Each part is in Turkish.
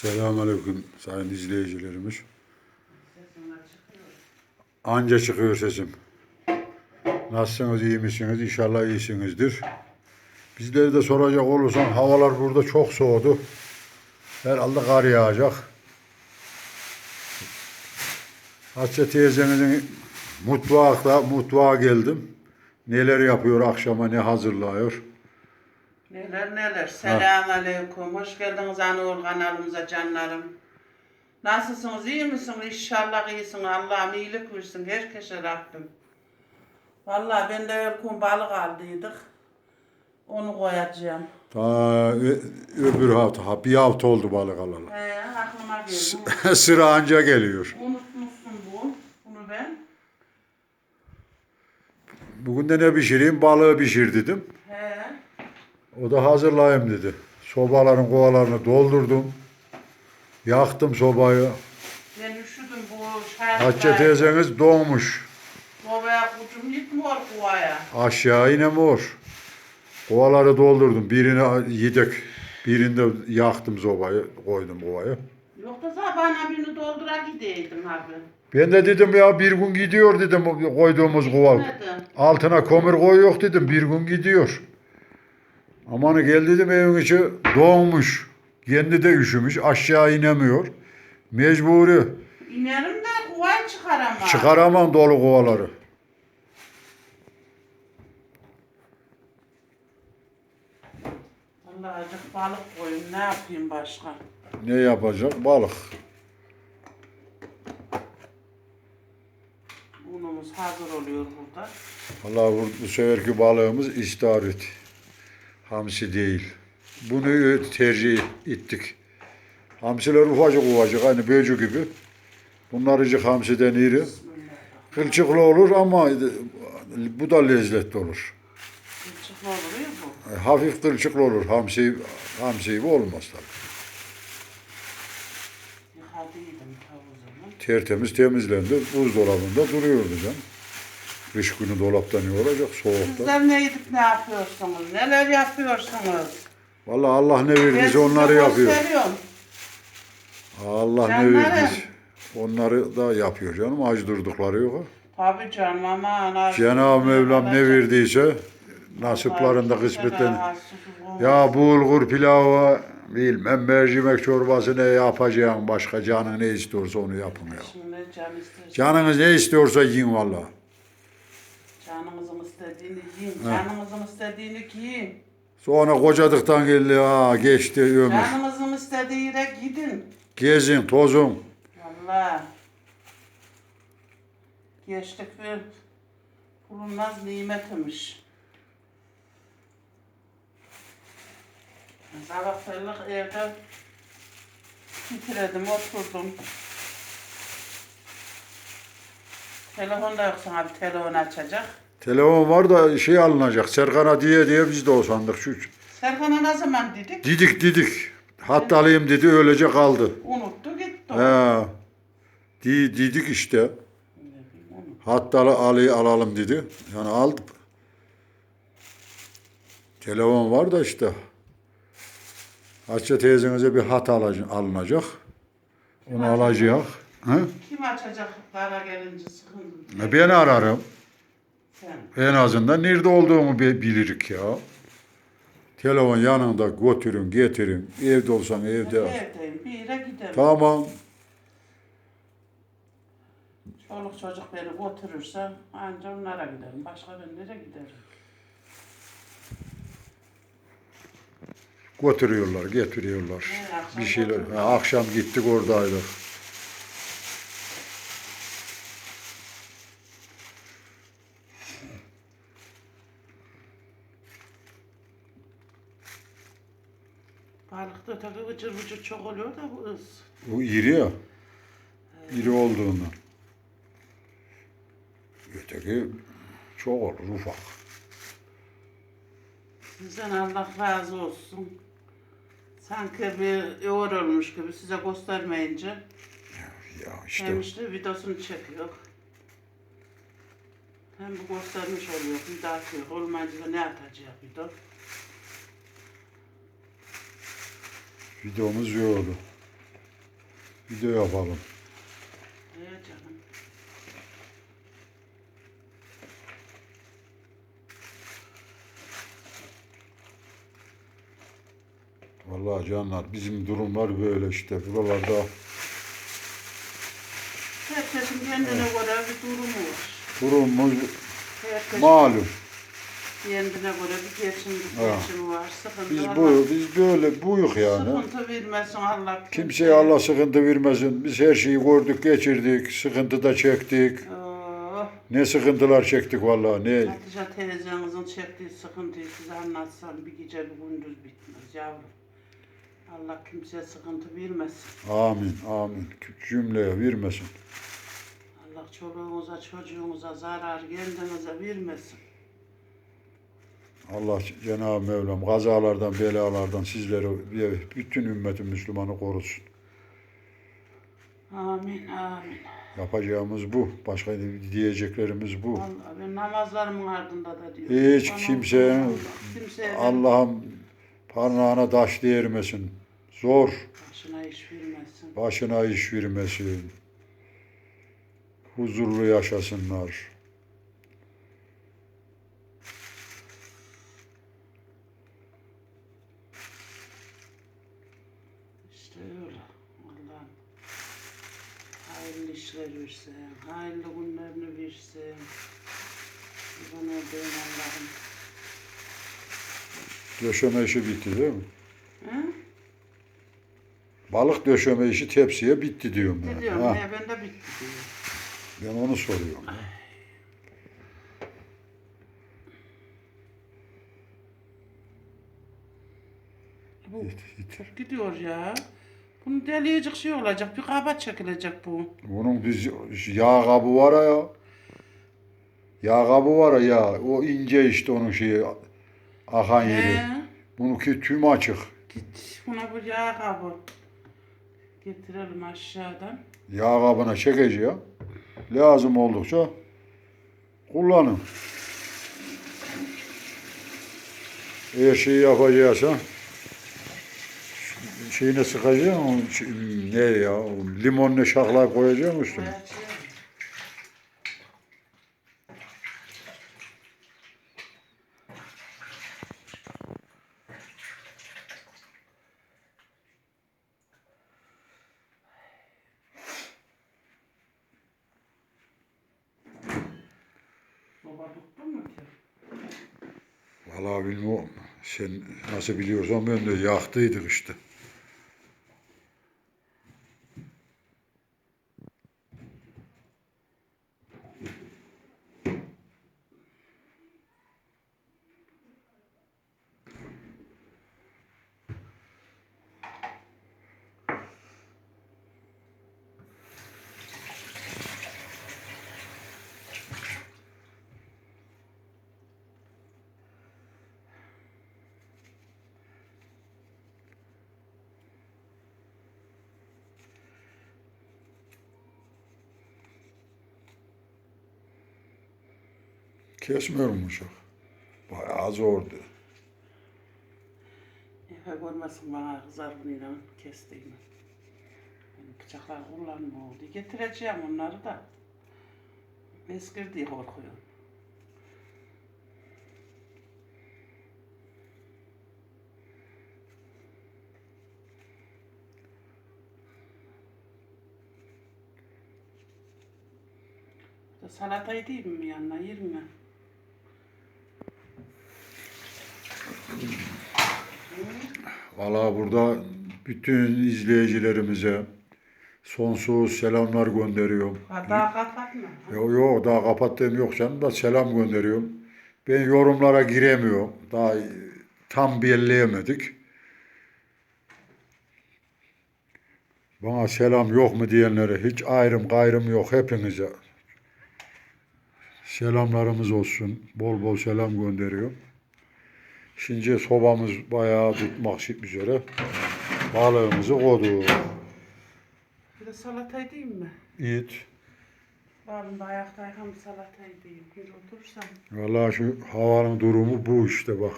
Selamünaleyküm sayın izleyicilerimiz. Anca çıkıyor sesim. Nasılsınız, iyi misiniz? İnşallah iyisinizdir. Bizleri de soracak olursan havalar burada çok soğudu. Herhalde kar yağacak. Hatice teyzenizin mutfakta, mutfağa geldim. Neler yapıyor akşama, ne hazırlıyor. Neler neler. Selamun aleyküm. Hoş geldiniz Anur kanalımıza canlarım. Nasılsınız? iyi misiniz? İnşallah iyisin. Allah'ım iyilik versin. Herkese Rabbim. Vallahi ben de öyle balık aldıydık. Onu koyacağım. Ta ö- öbür hafta, ha, bir hafta oldu balık alalı. He, aklıma geldi. Sıra anca geliyor. Unutmuşsun bu. Bunu ben. Bugün de ne pişireyim? Balığı pişir dedim. O da hazırlayayım dedi. Sobaların kovalarını doldurdum. Yaktım sobayı. Ben üşüdüm bu şarkı. Hatice teyzeniz doğmuş. Babaya kucum gitmiyor kuvaya. Aşağı inemiyor. Kovaları doldurdum. Birini yedek. Birinde yaktım sobayı. Koydum kovayı. Yoksa sabahına birini doldura gideydim abi. Ben de dedim ya bir gün gidiyor dedim koyduğumuz kova. Neden? Altına kömür koyuyor dedim bir gün gidiyor. Amanı gel dedim evin içi doğmuş. Kendi de üşümüş aşağı inemiyor. Mecburi İnerim de kuvayı çıkaramam. çıkaramam dolu kovaları. Allah acık balık koyun ne yapayım başka? Ne yapacak? Balık. Unumuz hazır oluyor burada. Allah bu, seferki balığımız istavrit. Hamsi değil. Bunu tercih ettik. Hamsiler ufacık ufacık hani böcü gibi. Bunlar icik hamsiden iri. Kılçıklı olur ama bu da lezzetli olur. Kılçıklı oluyor bu. E, Hafif kılçıklı olur. Hamsi, hamsi gibi olmaz tabii. Tertemiz temizlendi. Buzdolabında duruyordu canım. Kış günü dolapta ne olacak? Soğukta. Sizler ne yedik ne yapıyorsunuz? Neler yapıyorsunuz? Vallahi Allah ne Ben verdiyse size onları yapıyor. gösteriyorum. Allah ne Canlarım. verdiyse onları da yapıyor canım. Aç durdukları yok. Tabii canım ama. Cenab-ı Mevlam ne verdiyse nasiplarında kısmetlen. Ya bulgur pilavı bilmem mercimek çorbası ne yapacağım başka canın ne istiyorsa onu yapın ya. Canınız ne istiyorsa yiyin valla. Canımızın istediğini yiyin. Canımızın istediğini giyin. Sonra kocadıktan geldi ha geçti ömür. Canımızın istediği yere gidin. Gezin tozun. Valla. Geçtik bir bulunmaz nimetmiş. Sabahlarlık evde titredim, oturdum. Telefon da yok sana bir telefon açacak. Telefon var da şey alınacak. Serkan'a diye diye biz de o sandık. Şu, Serkan'a ne zaman dedik? didik didik. Hatta alayım dedi öylece kaldı. Unuttu gitti. He. Di, didik işte. Hatta alayı alalım dedi. Yani aldı. Telefon var da işte. Hatice teyzenize bir hat alacak, alınacak. Onu alacak. Hı? Kim açacak para gelince sıkıntı? E, Ben ararım. Sen. En azından nerede olduğumu bi- bilirik ya. Telefon yanında götürün, getirin. Evde olsan evde. Evdeyim, bir yere giderim. Tamam. Çoluk çocuk beni götürürse anca onlara giderim. Başka ben nereye giderim? Götürüyorlar, getiriyorlar. Evet, Bir şeyler. Ha, akşam gittik oradaydık. Balıkta tabii vıcır vıcır çok oluyor da bu ız. Bu iri ya. İri olduğundan. Öteki çok olur, ufak. Sizden Allah razı olsun. Sanki bir yoğrulmuş gibi size göstermeyince. Ya işte. Hem işte videosunu çekiyor. Hem bu göstermiş oluyor, bir daha atıyor. Olmayınca da ne atacak video? Videomuz yoğdu. Video yapalım. Ee canım. Vallahi canlar bizim durumlar böyle işte. Buralarda Herkesin kendine göre bir durumu var. durumumuz Herkes malum. Kendine göre bir geçim, Ha. geçimi var. Sıkıntı Biz bu biz böyle buyuk yani. Sıkıntı vermesin Allah. Kimseye Allah sıkıntı vermesin. Biz her şeyi gördük, geçirdik, sıkıntı da çektik. Oh, Ne sıkıntılar çektik vallahi ne. Hatice teyzenizin çektiği sıkıntıyı size anlatsam bir gece bir gündüz bitmez yavrum. Allah kimseye sıkıntı vermesin. Amin, amin. Cümleye vermesin. Allah çoluğunuza, çocuğunuza zarar kendinize vermesin. Allah Cenab-ı Mevlam kazalardan, belalardan sizleri ve bütün ümmetin Müslümanı korusun. Amin, amin. Yapacağımız bu. Başka diyeceklerimiz bu. Vallahi ben namazlarımın ardında da diyorum. Hiç Bana kimse Allah, kimseye Allah Allah'ım parmağına taş değirmesin. Zor. başına iş vermesin. Başına iş vermesin. Huzurlu yaşasınlar. İşte öyle. Allah'ım hayırlı işler versin, hayırlı günlerini versin. Kurban olduğum Allah'ım. Döşeme işi bitti değil mi? Hı? Balık döşeme işi tepsiye bitti diyorum Ne ben. diyorum, Ha, ne ben de bitti diyor. ben onu soruyorum. Bu gidiyor ya. Bunun deliyecek şey olacak, bir kabat çekilecek bu. Bunun biz yağ kabı var ya. Yağ kabı var ya. O ince işte onun şeyi. Akan yeri. He, Bununki tüm açık. git buna bu yağ kabı. Getirelim aşağıdan. Yağ kabına çekeceğim. Lazım oldukça kullanın. Eğer şeyi yapacaksan şeyine şey- ne ya, limonla üstüne. Koyacağım. Ki? Vallahi bilmiyorum. Sen nasıl biliyorsan ben de yaktıydık işte. kesmiyorum Kesmiyormuşuz. Bayağı zordu. Efe görmesin bana zarfıyla kestiğimi. Yani bıçaklar kullanma diye Getireceğim onları da. Eskir diye korkuyorum. Salatayı değil mi yanına? 20. Valla burada bütün izleyicilerimize sonsuz selamlar gönderiyorum. Ha, daha kapatma. Yok yok daha kapattığım yok canım da selam gönderiyorum. Ben yorumlara giremiyorum. Daha tam belleyemedik. Bana selam yok mu diyenlere hiç ayrım gayrım yok hepinize. Selamlarımız olsun. Bol bol selam gönderiyorum. Şimdi sobamız bayağı tutmak üzere. Balığımızı koyduk. Bir de salatayı değil mi? İt. Bağımda da ayaktayken salatayı diyeyim. Bir otursam. Vallahi şu havanın durumu bu işte bak.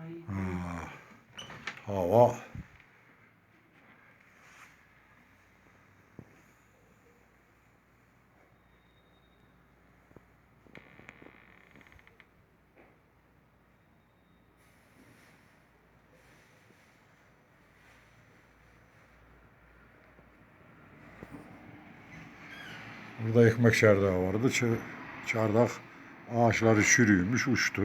Ay. Hava Burada ekmek çardağı vardı. Ç- Çardak ağaçları çürüymüş, uçtu.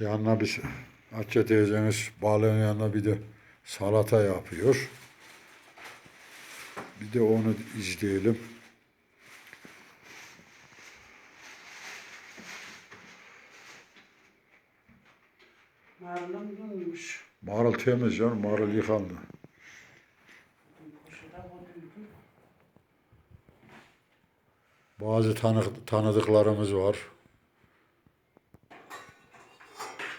Yanına bir Hatice teyzeniz balığın yanına bir de salata yapıyor. Bir de onu izleyelim. Marulum durmuş. Marul temiz canım, marul yıkandı. Bazı tanı tanıdıklarımız var.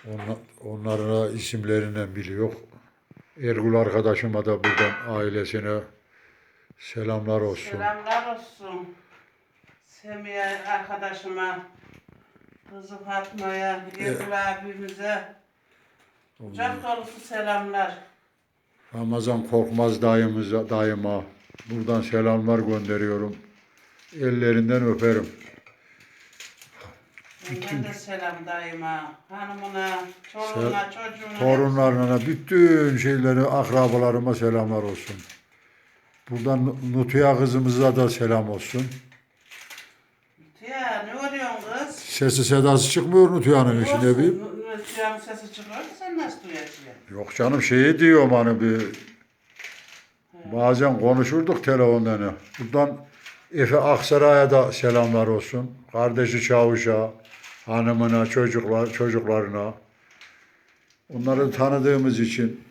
Onlar, onların da isimlerinden biliyor. Ergül arkadaşıma da buradan ailesine selamlar olsun. Selamlar olsun. Semiye arkadaşıma, kızı Fatma'ya, Ergül abimize. Kucak dolusu selamlar. Ramazan Korkmaz dayımıza, dayıma buradan selamlar gönderiyorum. Ellerinden öperim. Benden de selam daima. Hanımına, çoluğuna, çocuğuna. Torunlarına, bütün şeyleri, akrabalarıma selamlar olsun. Buradan Nutuya kızımıza da selam olsun. Ya ne oluyorsun kız? Sesi sedası çıkmıyor Nutuya'nın içinde bir. Tüyanın sesi çıkıyor sen nasıl duyacaksın? Yok canım şeyi diyorum hani bir bazen konuşurduk telefondan. Buradan Efe Aksaray'a da selamlar olsun. Kardeşi Çavuş'a, hanımına, çocuklar, çocuklarına. Onları tanıdığımız için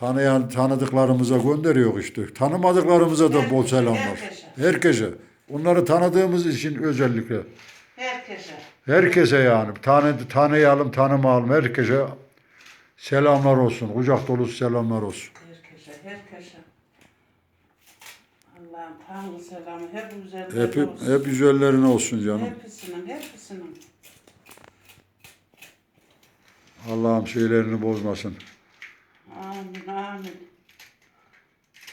tanıyan tanıdıklarımıza gönderiyor işte. Tanımadıklarımıza da bol selamlar. herkese. Herkese. Onları tanıdığımız için özellikle. Herkese. Herkese yani tanı, tanıyalım tanımayalım herkese selamlar olsun. Kucak dolusu selamlar olsun. Herkese, herkese. Allah'ım Tanrı selamı hep üzerinde Hep, olsun. hep üzerlerine olsun canım. Hepsinin, hepsinin. Allah'ım şeylerini bozmasın. Amin, amin.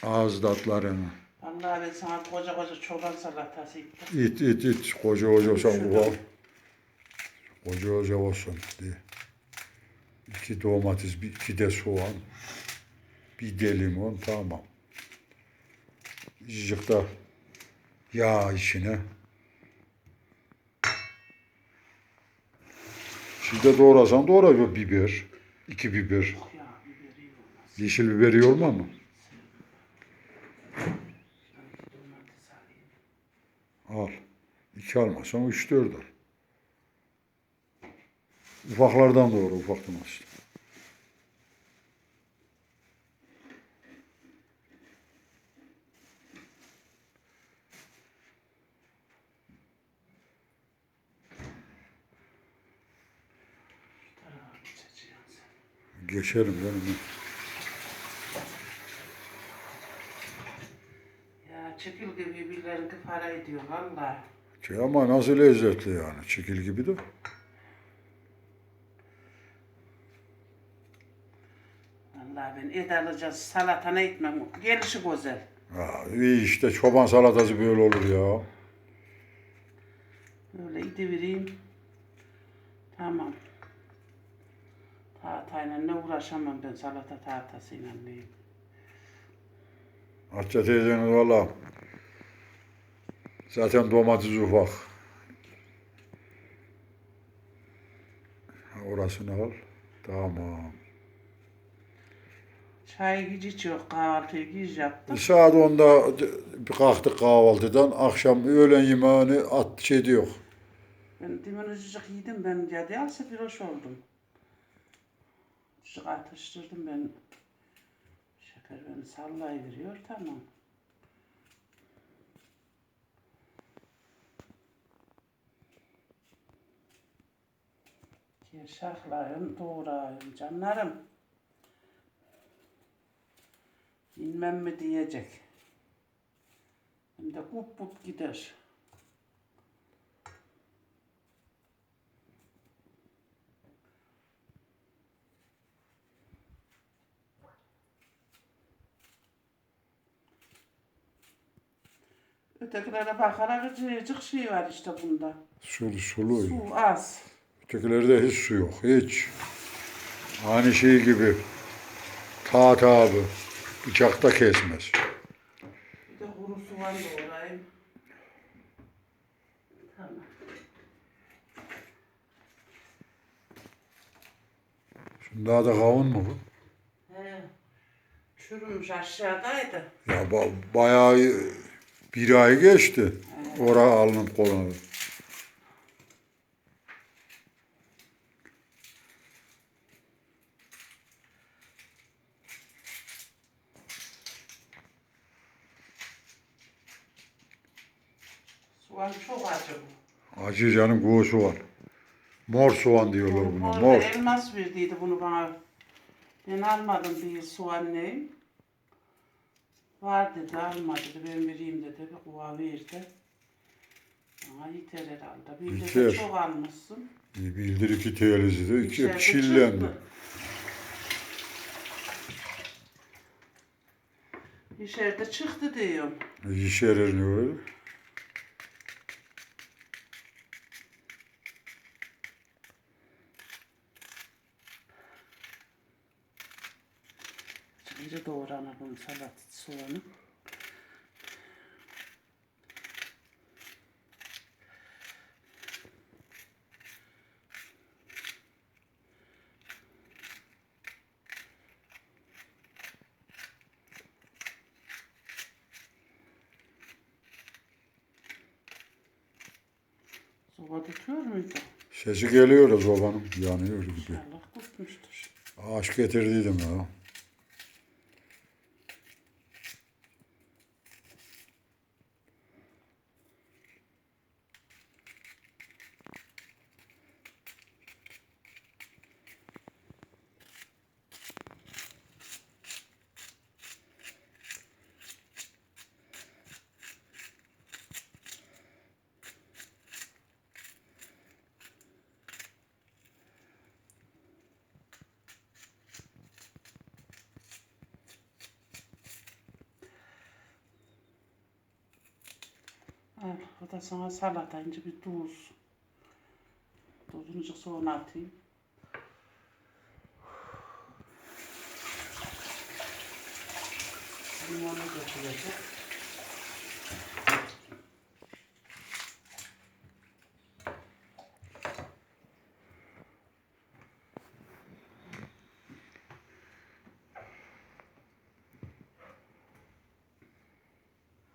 Ağız tatlarını. Vallahi ben sana koca koca çoban salatası. İt it it. Koca koca bu Koca koca olsun diye. İki domates, bir, iki de soğan. Bir de limon tamam. Azıcık da yağ içine. De doğrasan doğra bir biber. iki biber. Yeşil biber iyi olmaz mı? Al. İki almazsan üç dört al. Ufaklardan doğru ufak domates. Bir tarafa geçeceksin sen. Geçerim canım. Ya çekil gibi birileri para ediyor valla. Şey ama nasıl lezzetli yani. Çekil gibi de. Alacağız salatana etmem. Gelişi güzel. Ha, iyi işte çoban salatası böyle olur ya. Öyle idivereyim. Tamam. Tahtayla ne uğraşamam ben salata tahtasıyla neyim. Hatice teyzenin valla. Zaten domates ufak. Orasını al. Tamam. Çay içiyor kahvaltıyı giz yaptım. Saat 10'da bir kalktık kahvaltıdan. Akşam öğlen yemeğini at şey diyor. Ben demin azıcık yedim ben cadı alsa bir hoş oldum. Azıcık atıştırdım ben. Şeker beni sallayıveriyor tamam. Şahlayın doğrayın canlarım. İnmem mi diyecek. Hem de kup kup gider. Ötekilere bakarak cıcık şey var işte bunda. Sulu sulu. Su az. Ötekilerde hiç su yok. Hiç. Aynı şey gibi. Taht abi. Bıçakta kesmez. Bir de kuru soğan doğrayayım. Tamam. Şunda da kavun mu bu? He. Çürümüş aşağıdaydı. Ya ba- bayağı bir ay geçti. Oraya alınıp kolunu. Soğan çok acı bu. Acı canım kuğu soğan. Mor soğan diyorlar buna. Orada Mor. elmas verdiydi bunu bana. Ben almadım bir soğan neyim. Var dedi alma dedi ben vereyim dedi kuva verdi. Ama yeter herhalde. Bir de Yeter. çok almışsın. Bildir iki teyelisi de iki İçeride çillendi. çıktı. İçeride çıktı diyorum. Yişerir ne öyle? İri doğranalım salat soğanı. Soba tutuyor muydu? Sesi geliyor da sobanın. Yanıyor gibi. İnşallah tutmuştur. Aşk getirdiydim ya. Al, bu da sana salata, ince bir tuz. Tuzunu azıcık sonra atayım. Limonu dökülecek.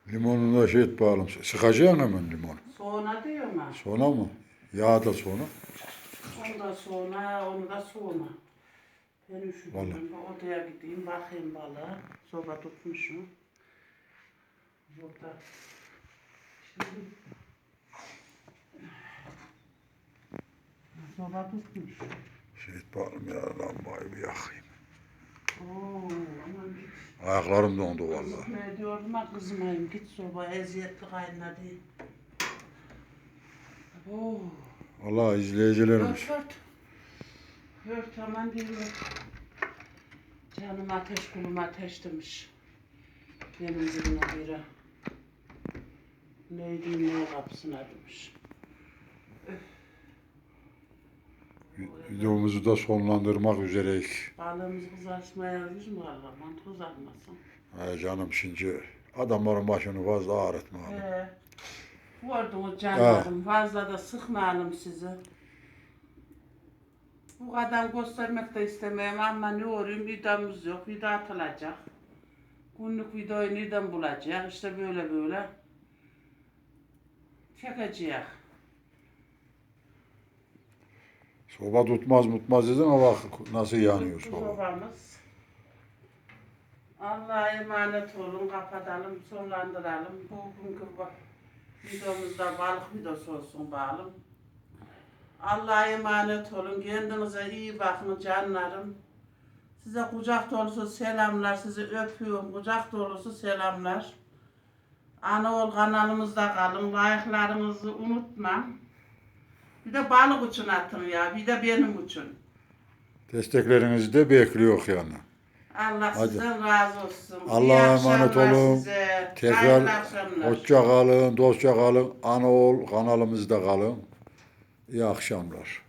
Limonunu da şey et bakalım. Sıkacaksın hemen limonu. Sonra diyorum ha. Sonra mı? Yağ da sonra. Onu da sonra, onu da sonra. Ben üşüdüm. Odaya gideyim, bakayım balığa. Soba tutmuşum. Burada. Şimdi... Soba tutmuş. Şey et bakalım ya lambayı bir yakayım. Ayaklarım dondu vallahi. Ne diyordum ha kızmayım git soba eziyetli kaynadı. Oo. Allah izleyicilerimiz. Ört ört. Ört aman ört. Canım ateş kulum ateş demiş. Benim zilime biri. Neydi ne kapısına demiş. Videomuzu da sonlandırmak üzereyiz. Balığımız kızartmaya yüz mü Allah mantı kızartmasın. He canım şimdi adamların başını fazla ağrıtma. abi. He. Vurdunuz canlarım. Fazla da sıkmayalım sizi. Bu kadar göstermek de istemeyim ama ne olayım vidamız yok. Vida atılacak. Günlük videoyu nereden bulacak? İşte böyle böyle. Çekeceğiz. Soba tutmaz mutmaz dedin ama bak nasıl yanıyor soba. Sobamız. Allah'a emanet olun. Kapatalım, sonlandıralım. Bugünkü ba- videomuzda balık videosu olsun bağlım. Allah'a emanet olun. Kendinize iyi bakın canlarım. Size kucak dolusu selamlar. Sizi öpüyorum. Kucak dolusu selamlar. Anaol kanalımızda kalın. Like'larınızı unutmam. Bir de balık için atın ya. Bir de benim için. Desteklerinizi de bekliyor yani. Allah Hadi. sizden razı olsun. Allah'a emanet olun. Size. Tekrar hoşça kalın, dostça kalın. Anaol kanalımızda kalın. İyi akşamlar.